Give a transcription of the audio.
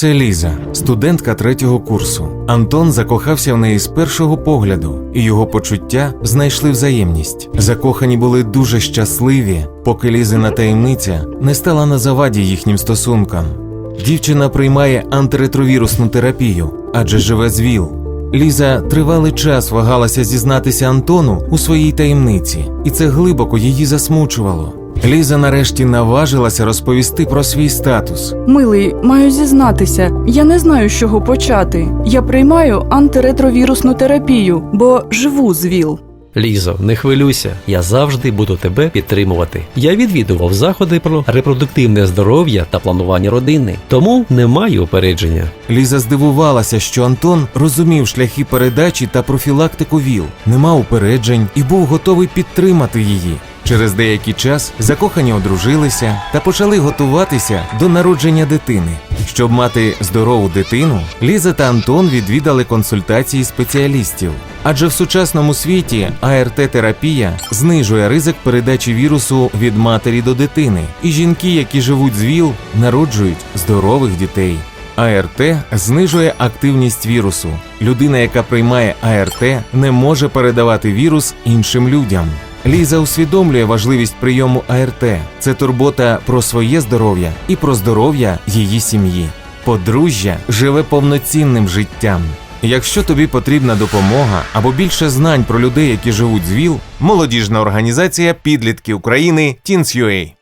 Це Ліза, студентка третього курсу. Антон закохався в неї з першого погляду, і його почуття знайшли взаємність. Закохані були дуже щасливі, поки Лізина таємниця не стала на заваді їхнім стосункам. Дівчина приймає антиретровірусну терапію, адже живе з ВІЛ. Ліза тривалий час вагалася зізнатися Антону у своїй таємниці, і це глибоко її засмучувало. Ліза нарешті наважилася розповісти про свій статус. Милий, маю зізнатися, я не знаю, з чого почати. Я приймаю антиретровірусну терапію, бо живу з ВІЛ. Лізо, не хвилюйся, я завжди буду тебе підтримувати. Я відвідував заходи про репродуктивне здоров'я та планування родини, тому не маю упередження. Ліза здивувалася, що Антон розумів шляхи передачі та профілактику ВІЛ, не мав упереджень і був готовий підтримати її. Через деякий час закохані одружилися та почали готуватися до народження дитини. Щоб мати здорову дитину, Ліза та Антон відвідали консультації спеціалістів. Адже в сучасному світі АРТ-терапія знижує ризик передачі вірусу від матері до дитини, і жінки, які живуть з ВІЛ, народжують здорових дітей. АРТ знижує активність вірусу. Людина, яка приймає АРТ, не може передавати вірус іншим людям. Ліза усвідомлює важливість прийому АРТ. Це турбота про своє здоров'я і про здоров'я її сім'ї. Подружжя живе повноцінним життям. Якщо тобі потрібна допомога або більше знань про людей, які живуть з ВІЛ, молодіжна організація Підлітки України Teens.ua